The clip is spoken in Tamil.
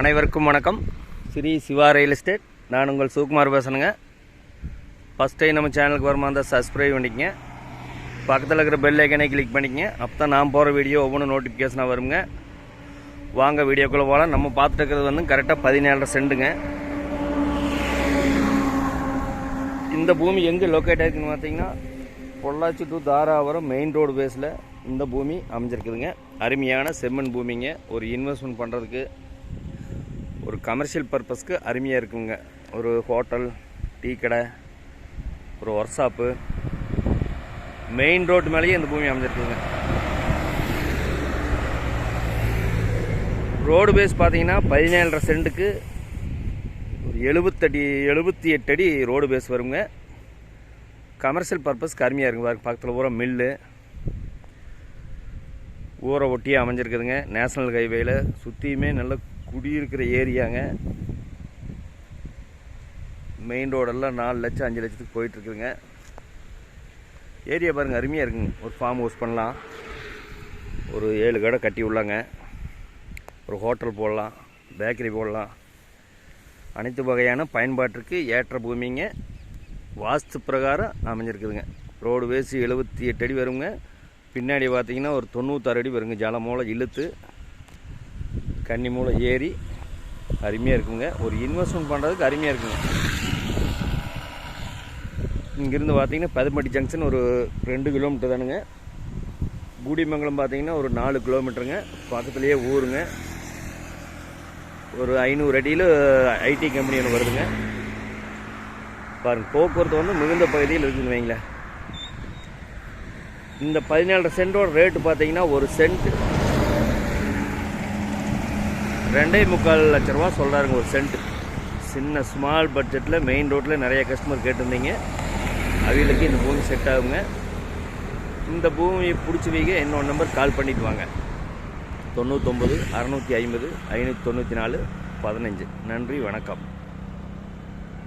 அனைவருக்கும் வணக்கம். Shri Siva real estate. நான் உங்கள் சுகுமார் பேசணுங்க ஃபஸ்ட் டைம் நம்ம சேனலுக்கு வருமா இருந்தால் சப்ஸ்கிரைப் பண்ணிக்கங்க. பக்கத்தில் இருக்கிற பெல் ஐக்கனை கிளிக் பண்ணிக்கங்க. அப்போ தான் நான் போகிற வீடியோ ஒவ்வொன்றும் நோட்டிஃபிகேஷனாக வருங்க. வாங்க வீடியோக்குள்ளே போகலாம் நம்ம பார்த்துட்டு இருக்கிறது வந்து கரெக்டாக பதினேழரை செண்டுங்க. இந்த பூமி எங்கே லொக்கேட் ஆகிருக்குன்னு பார்த்தீங்கன்னா Pollachi to Dharapuram main road பேஸில் இந்த பூமி அமைஞ்சிருக்குதுங்க. அருமையான செம்மண் பூமிங்க. ஒரு இன்வெஸ்ட்மெண்ட் பண்ணுறதுக்கு ஒரு கமர்ஷியல் பர்பஸ்க்கு அருமையாக இருக்குங்க. ஒரு ஹோட்டல் டீ கடை ஒரு ஒர்க் ஷாப்பு மெயின் ரோட்டு மேலேயே இந்த பூமி அமைஞ்சிருக்குங்க ரோடு பேஸ் பார்த்தீங்கன்னா பதினேழரை சென்ட்டுக்கு ஒரு எழுபத்தடி எழுபத்தி எட்டு அடி ரோடு பேஸ் வருங்க. கமர்ஷியல் பர்பஸ்க்கு அருமையாக இருக்குங்க பாருங்க, பக்கத்தில் பூரா மில்லு. ஊரை ஒட்டியே அமைஞ்சிருக்குதுங்க. நேஷ்னல் ஹைவேயில் சுற்றியுமே நல்ல குடியிருக்கிற ஏரியாங்க. மெயின் ரோடெல்லாம் நாலு லட்சம் அஞ்சு லட்சத்துக்கு போயிட்டுருக்குதுங்க. ஏரியா பாருங்கள் அருமையாக இருக்குங்க. ஒரு ஃபார்ம் ஹவுஸ் பண்ணலாம். ஒரு ஏழு கடை கட்டி உள்ளாங்க. ஒரு ஹோட்டல் போடலாம் பேக்கரி போடலாம். அனைத்து வகையான பயன்பாட்டிற்கு ஏற்ற பூமிங்க. வாஸ்து பிரகாரம் அமைஞ்சிருக்குதுங்க. ரோடு வேசி எழுபத்தி எட்டு அடி வருங்க. பின்னாடி பார்த்தீங்கன்னா ஒரு தொண்ணூத்தாறு அடி வருங்க. ஜல இழுத்து. கன்னி மூலை ஏறி அருமையாக இருக்குங்க. ஒரு இன்வெஸ்ட்மெண்ட் பண்ணுறதுக்கு அருமையாக இருக்குங்க. இங்கேருந்து பார்த்தீங்கன்னா பதுமட்டி ஜங்ஷன் ஒரு ரெண்டு கிலோமீட்டர் தானுங்க. கூடிமங்கலம் பார்த்தீங்கன்னா ஒரு நாலு கிலோமீட்டருங்க பக்கத்துலேயே ஊருங்க. ஒரு ஐநூறு அடியில் ஐடி கம்பெனி ஒன்று வருதுங்க. பாருங்க போக்குவரத்து வந்து மிகுந்த பகுதியில் இருக்குதுன்னு வைங்களேன். இந்த பதினேழரை சென்டோட ரேட்டு பார்த்தீங்கன்னா ஒரு சென்ட் ரெண்டே முக்கால் லட்ச ரூபா சொல்கிறாருங்க ஒரு சென்ட் சின்ன ஸ்மால் பட்ஜெட்டில் மெயின் ரோட்டில் நிறைய கஸ்டமர் கேட்டிருந்தீங்க. அவங்களுக்கு இந்த பூமி செட் ஆகுங்க. இந்த பூமியை பிடிச்சி வைக்க என்னோட நம்பர் கால் பண்ணிட்டு வாங்க. தொண்ணூத்தொம்பது அறநூற்றி ஐம்பது ஐநூற்றி தொண்ணூற்றி நாலு பதினஞ்சு. நன்றி வணக்கம்.